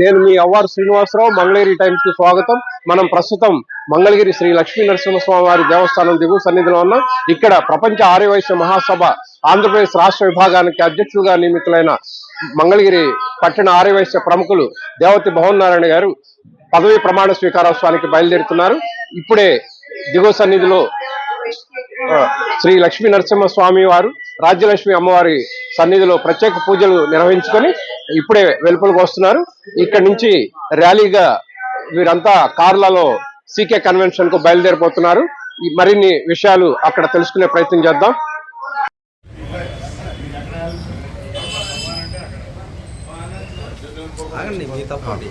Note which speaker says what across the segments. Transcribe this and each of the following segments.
Speaker 1: నేను మీ అవ్వారు శ్రీనివాసరావు మంగళగిరి టైమ్స్కి స్వాగతం. మనం ప్రస్తుతం మంగళగిరి శ్రీ లక్ష్మీ నరసింహస్వామి వారి దేవస్థానం దిగువ సన్నిధిలో ఉన్నాం. ఇక్కడ ప్రపంచ ఆర్యవైశ్య మహాసభ ఆంధ్రప్రదేశ్ రాష్ట్ర విభాగానికి అధ్యక్షులుగా నియమితులైన మంగళగిరి పట్టణ ఆర్యవైశ్య ప్రముఖులు దేవతి భవన్ నారాయణ గారు పదవి ప్రమాణ స్వీకారోత్సవానికి బయలుదేరుతున్నారు. ఇప్పుడే దిగువ సన్నిధిలో శ్రీ లక్ష్మీ నరసింహ స్వామి వారు రాజ్యలక్ష్మి అమ్మవారి సన్నిధిలో ప్రత్యేక పూజలు నిర్వహించుకొని ఇప్పుడే వెలుపలకు వస్తున్నారు ఇక్కడ నుంచి ర్యాలీగా వీరంతా కార్లలో సీకే కన్వెన్షన్కు బయలుదేరిపోతున్నారు మరిన్ని విషయాలు అక్కడ తెలుసుకునే ప్రయత్నం చేద్దాం
Speaker 2: ఆగండి మీ తప్పండి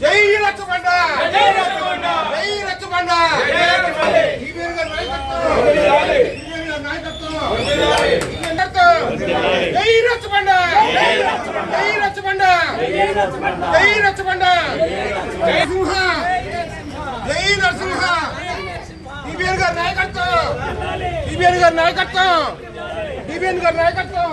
Speaker 3: జై రచ్చబండ జై రచ్చబండ జై రచ్చబండ జై రచ్చబండ ఈ వీరు గారి నాయకత్వం ఈ వీరు గారి నాయకత్వం జై రచ్చబండ జై రచ్చబండ జై రచ్చబండ జై రచ్చబండ జై గారి నాయకత్వం ఈ వీరు గారి నాయకత్వం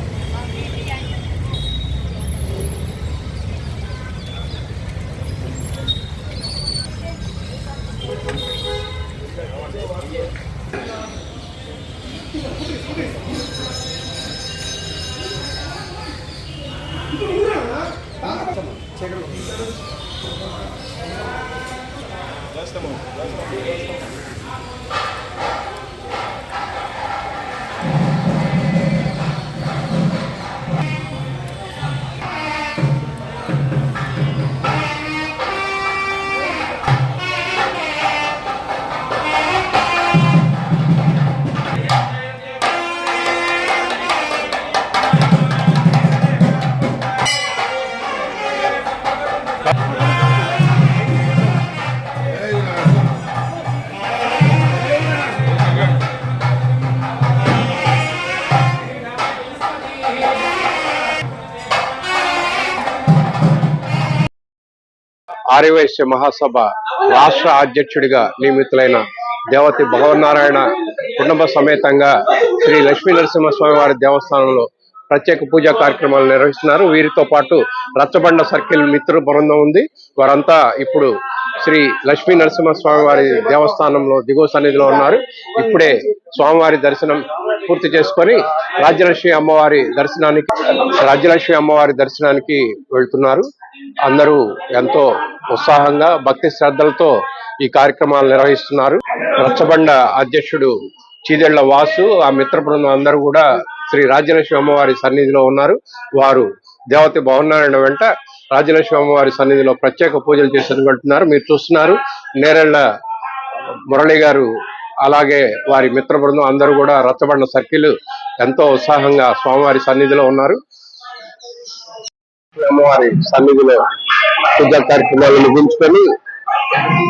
Speaker 3: వీరు గారి నాయకత్వం ఈ వీరు గారి నాయకత్వం
Speaker 1: ఆర్యవైశ్య మహాసభ రాష్ట్ర అధ్యక్షుడిగా నియమితులైన దేవతి భగవన్నారాయణ కుటుంబ సమేతంగా శ్రీ లక్ష్మీ నరసింహస్వామి వారి దేవస్థానంలో ప్రత్యేక పూజా కార్యక్రమాలు నిర్వహిస్తున్నారు. వీరితో పాటు రచ్చబండ సర్కిల్ మిత్రుల బృందం ఉంది. వారంతా ఇప్పుడు శ్రీ లక్ష్మీ నరసింహస్వామి వారి దేవస్థానంలో దిగువ సన్నిధిలో ఉన్నారు. ఇప్పుడే స్వామివారి దర్శనం పూర్తి చేసుకొని రాజ్యలక్ష్మి అమ్మవారి దర్శనానికి రాజ్యలక్ష్మి అమ్మవారి దర్శనానికి వెళ్తున్నారు. అందరూ ఎంతో ఉత్సాహంగా భక్తి శ్రద్ధలతో ఈ కార్యక్రమాలు నిర్వహిస్తున్నారు. రచ్చబండ అధ్యక్షుడు చీదెళ్ళ వాసు ఆ మిత్ర బృందం అందరూ కూడా శ్రీ రాజ్యలక్ష్మి అమ్మవారి సన్నిధిలో ఉన్నారు. వారు దేవతి భవనారాయణ వెంట రాజలక్ష్మి అమ్మవారి సన్నిధిలో ప్రత్యేక పూజలు చేసినట్టున్నారు వెళ్తున్నారు మీరు చూస్తున్నారు నేరెళ్ళ మురళి గారు అలాగే వారి మిత్ర బృందం అందరూ కూడా రచ్చబండ సర్కిల్ ఎంతో ఉత్సాహంగా స్వామివారి సన్నిధిలో ఉన్నారు. అమ్మవారి సన్నిధిలో పూజా కార్యక్రమాలు ముగించుకొని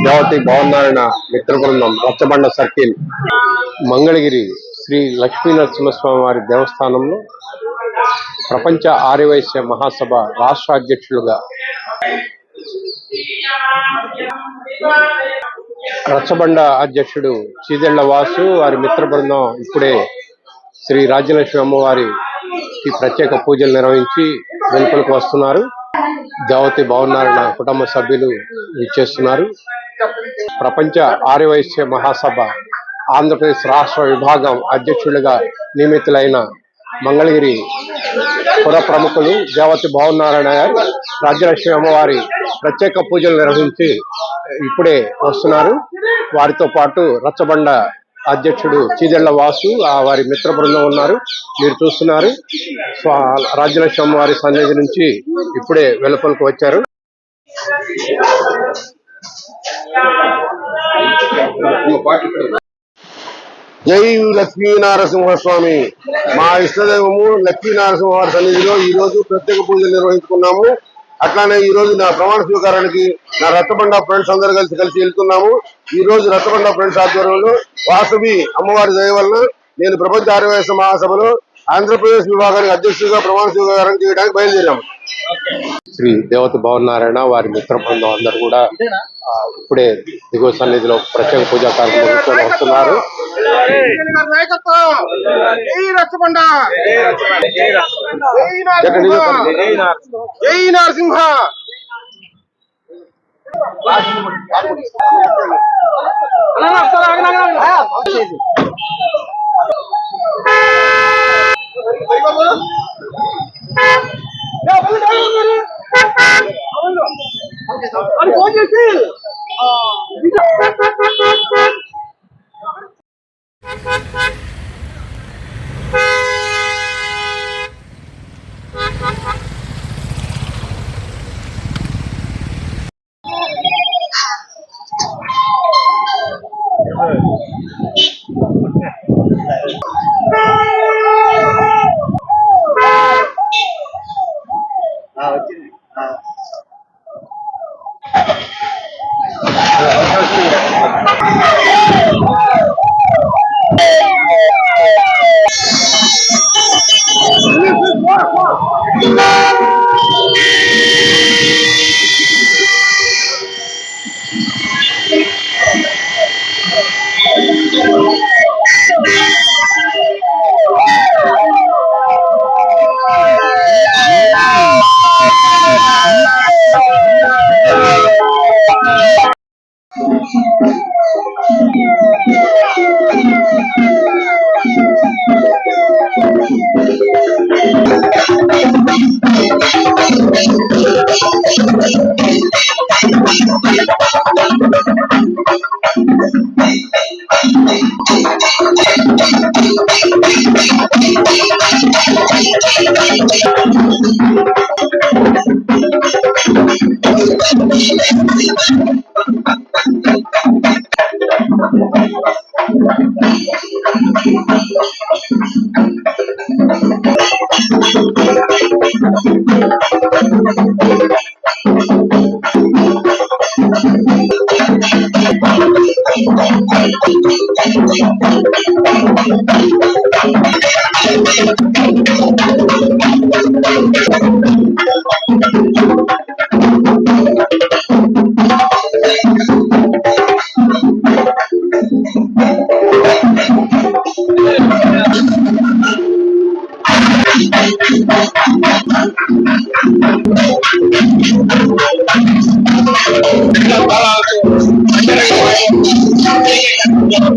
Speaker 1: దేవతి భవనారాయణ మిత్ర బృందం రచ్చబండ సర్కిల్ మంగళగిరి శ్రీ లక్ష్మీ నరసింహస్వామి వారి దేవస్థానంలో ప్రపంచ ఆర్యవైశ్య మహాసభ రాష్ట్ర అధ్యక్షులుగా రచ్చబండ అధ్యక్షుడు చీదెళ్ళ వాసు వారి మిత్ర బృందం ఇప్పుడే శ్రీ రాజ్యలక్ష్మి అమ్మవారికి ప్రత్యేక పూజలు నిర్వహించి వెలుపలకు వస్తున్నారు. దేవతి భవనారాయణ కుటుంబ సభ్యులు ఇచ్చేస్తున్నారు ప్రపంచ ఆర్యవైశ్య మహాసభ ఆంధ్రప్రదేశ్ రాష్ట్ర విభాగం అధ్యక్షులుగా నియమితులైన మంగళగిరి పుర ప్రముఖులు దేవతి భావనారాయణ గారు రాజ్యలక్ష్మి అమ్మవారి ప్రత్యేక పూజలు నిర్వహించి ఇప్పుడే వస్తున్నారు. వారితో పాటు రచ్చబండ అధ్యక్షుడు చీదెళ్ళ వాసు ఆ వారి మిత్ర బృందం ఉన్నారు. మీరు చూస్తున్నారు. రాజ్యలక్ష్మి అమ్మవారి సన్నిధి నుంచి ఇప్పుడే వెలుపలకు వచ్చారు.
Speaker 4: జై లక్ష్మీనారసింహస్వామి మా ఇష్టదైవము లక్ష్మీనారసింహ వారి సన్నిధిలో ఈ రోజు ప్రత్యేక పూజలు నిర్వహించుకున్నాము. అట్లానే ఈ రోజు నా ప్రమాణ స్వీకారానికి నా రత్తబండ ఫ్రెండ్స్ అందరు కలిసి కలిసి వెళ్తున్నాము. ఈ రోజు రత్తబండ ఫ్రెండ్స్ ఆధ్వర్యంలో వాసవి అమ్మవారి దయ వలన నేను ప్రపంచ ఆరోగ్య మహాసభలో ఆంధ్రప్రదేశ్ విభాగానికి అధ్యక్షుడిగా ప్రమాణ స్వీకారం చేయడానికి బయలుదేరాము
Speaker 2: శ్రీ దేవత భవన్ నారాయణ వారి మిత్ర బృందం అందరూ కూడా ఇప్పుడే దిగువ సన్నిధిలో ప్రత్యేక పూజా కార్యక్రమం వస్తున్నారు
Speaker 1: కేసీఆర్ గారి నాయకత్వం జై రచ్చబండ Thank you.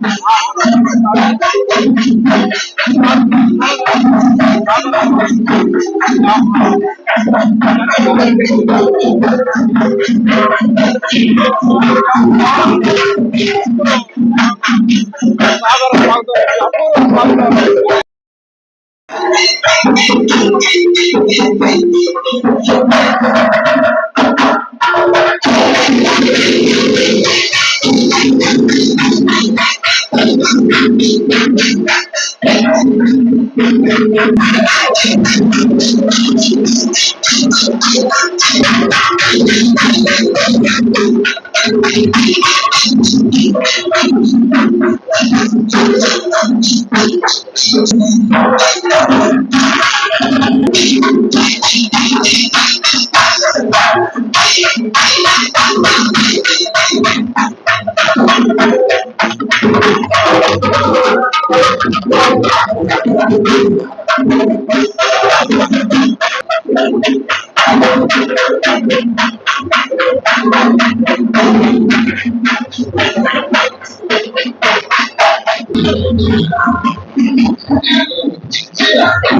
Speaker 1: నరసింహ జై నరసింహ జై
Speaker 2: Thank you.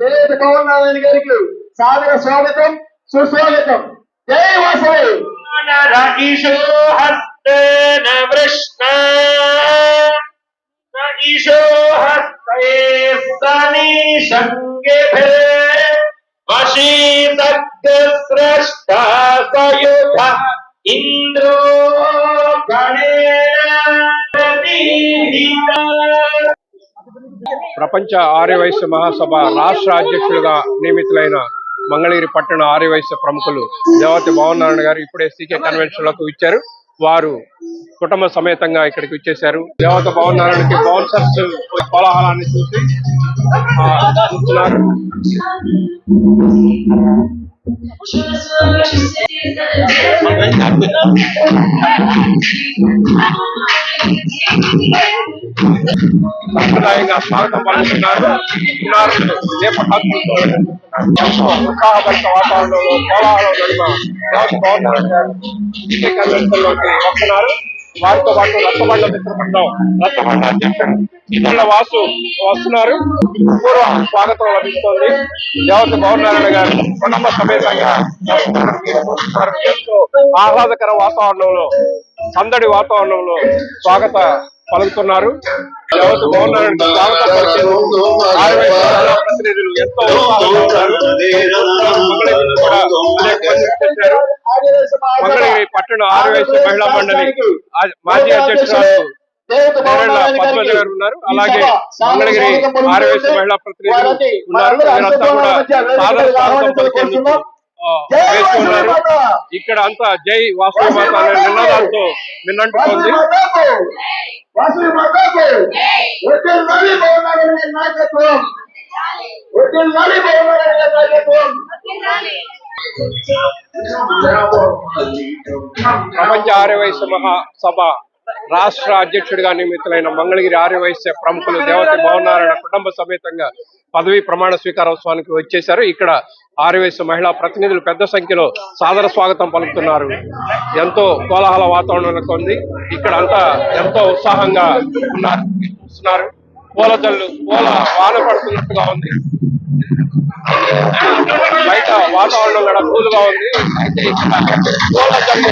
Speaker 3: పేద పవన్ గారికి సాదర స్వాగతం సుస్వాగతం జై వాసవి
Speaker 2: ఈశో హస్తేన వృష్ణ ఈశో హస్తే సని సంగే వశీతగ్ స్రష్ట సయుధ ఇంద్రో
Speaker 1: ప్రపంచ ఆర్యవైశ్య మహాసభ రాష్ట్ర అధ్యక్షులుగా నియమితులైన మంగళగిరి పట్టణ ఆర్యవైశ్య ప్రముఖులు దేవతి భవనారాయణ గారు ఇప్పుడే సీకే కన్వెన్షన్లకు ఇచ్చారు వారు కుటుంబ సమేతంగా ఇక్కడికి వచ్చేశారు. దేవత భవనారాయణకి బౌన్సర్స్ కోలాహలాన్ని చూసి Lain asal kapal benar వారితో పాటు రత్తమండ మిత్రబృందం రత్తమండ అధ్యక్షుడు ఇతరుల వాసు వస్తున్నారు. పూర్వ స్వాగతం లభిస్తోంది. దేవత భవనారాయణ గారు కుటుంబ సమేతంగా ఎంతో ఆహ్లాదకర వాతావరణంలో సందడి వాతావరణంలో స్వాగత పలుకుతున్నారు దేవత భవనారాయణ స్వాగతం ప్రతినిధులు ఎంతో. మంగళగిరి పట్టణ ఆర్యవైశ్య మహిళా మండలి మాజీ అధ్యక్షురాలు నేరేళ్ళ పద్మజ గారు ఉన్నారు. అలాగే మంగళగిరి ఆర్యవైశ్య మహిళా ప్రతినిధులు ఉన్నారు. వీరంతా కూడా సాదర స్వాగతం పలికేందుకు ఇక్కడ అంతా జై వాసవి మాత అనే నినాదాలతో
Speaker 3: నాయకత్వం!
Speaker 1: ప్రపంచ ఆర్యవైశ్య మహాసభ రాష్ట్ర అధ్యక్షుడిగా నియమితులైన మంగళగిరి ఆర్యవైశ్య ప్రముఖులు దేవతి భవనారాయణ కుటుంబ సమేతంగా పదవి ప్రమాణ స్వీకారోత్సవానికి వచ్చేశారు. ఇక్కడ ఆర్యవైశ్య మహిళా ప్రతినిధులు పెద్ద సంఖ్యలో సాదర స్వాగతం పలుకుతున్నారు. ఎంతో కోలాహల వాతావరణం ఉంది. ఇక్కడ అంతా ఎంతో ఉత్సాహంగా ఉన్నారు. చూస్తున్నారు. పూల జల్లు పూల వాన పడుతున్నట్టుగా ఉంది. బయట వాతావరణం కూడా కూల్గా ఉంది. అయితే పూల జల్లు.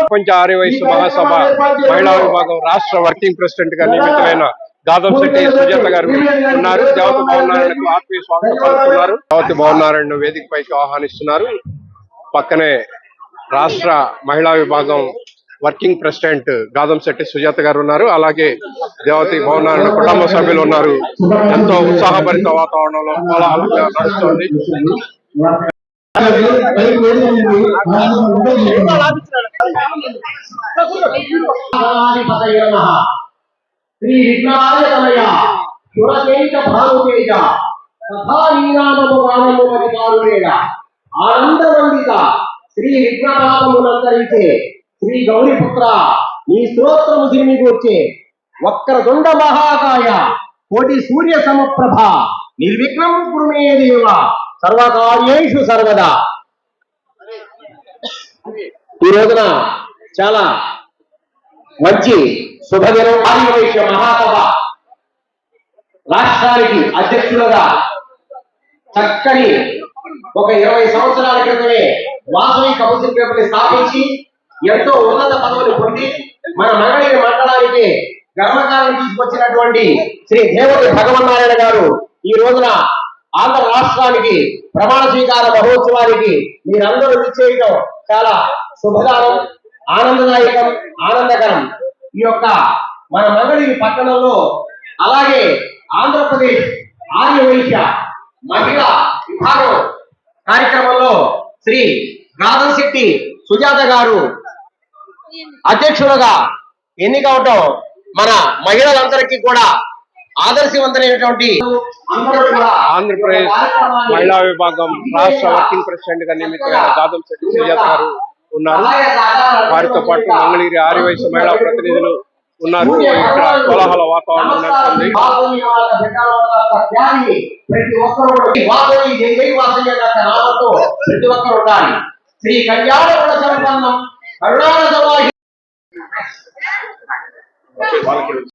Speaker 1: ప్రపంచ ఆర్యవైశ్య మహాసభ మహిళా విభాగం రాష్ట్ర వర్కింగ్ ప్రెసిడెంట్గా నియమితులైన గాదం శెట్టి సుజాత గారు ఉన్నారు. దేవత భవనారాయణకు ఆత్మీయ స్వాగతం పలుకుతున్నారు. దేవత భవనారాయణ వేదికపైకి ఆహ్వానిస్తున్నారు. పక్కనే రాష్ట్ర మహిళా విభాగం వర్కింగ్ ప్రెసిడెంట్ గాదం శెట్టి సుజాత గారు ఉన్నారు. అలాగే దేవతి భవనారాయణ కుటుంబ సభ్యులు ఉన్నారు. ఎంతో ఉత్సాహభరిత వాతావరణంలో కోలాహలంగా నడుస్తోంది.
Speaker 5: శ్రీ విఘ్నాయ తనయ సురతేజ భానుతేజ తథా ఆనందవందిత శ్రీ విఘ్నపాపమునంతరించే శ్రీ గౌరీపుత్ర నీ స్తోత్రము సిరిమి కూర్చే వక్రదుండ మహాకాయ కోటి సూర్య సమప్రభ నిర్విఘ్నం కురుమే దేవ సర్వకార్యేషు సర్వదా. ఈ రోజున చాలా మంచి శుభదినం ఆదివైశ్య మహాసభ. రాష్ట్రానికి అధ్యక్షులుగా చక్కని ఒక ఇరవై సంవత్సరాల క్రితమే వాసవి కౌన్సిల్ పేపర్ స్థాపించి ఎంతో ఉన్నత పదవులు పొంది మన మంగళగిరి మండలానికి గర్వకారం తీసుకొచ్చినటువంటి శ్రీ దేవతి భగవన్నారాయణ గారు ఈ రోజున ఆంధ్ర రాష్ట్రానికి ప్రమాణ స్వీకార మహోత్సవానికి మీరందరూ విచ్చేయడం చాలా శుభదానం ఆనందదాయకం ఆనందకరం. ఈ యొక్క మన మగడి పట్టణంలో అలాగే ఆంధ్రప్రదేశ్ ఆర్య వైశ్య మహిళా విభాగం కార్యక్రమంలో శ్రీ గాదం శక్తి సుజాత గారు అధ్యక్షులుగా ఎన్నికవటం మన మహిళలందరికీ కూడా ఆదర్శవంతమైనటువంటి
Speaker 1: ఆంధ్రప్రదేశ్ మహిళా విభాగం రాష్ట్ర వర్కింగ్ ప్రెసిడెంట్గా నియమితులైన గాదం శెట్టి సుజాత గారు ఉన్నారు. వారితో పాటు మంగళగిరి ఆర్యవైశ్య మహిళా ప్రతినిధులు ఉన్నారు. ఇక్కడ కోలాహల వాతావరణం నెలకొంది
Speaker 5: ప్రతి ఒక్కరు ఉండాలి. శ్రీ కళ్యాణ సంపన్నం அருளாளதமாகி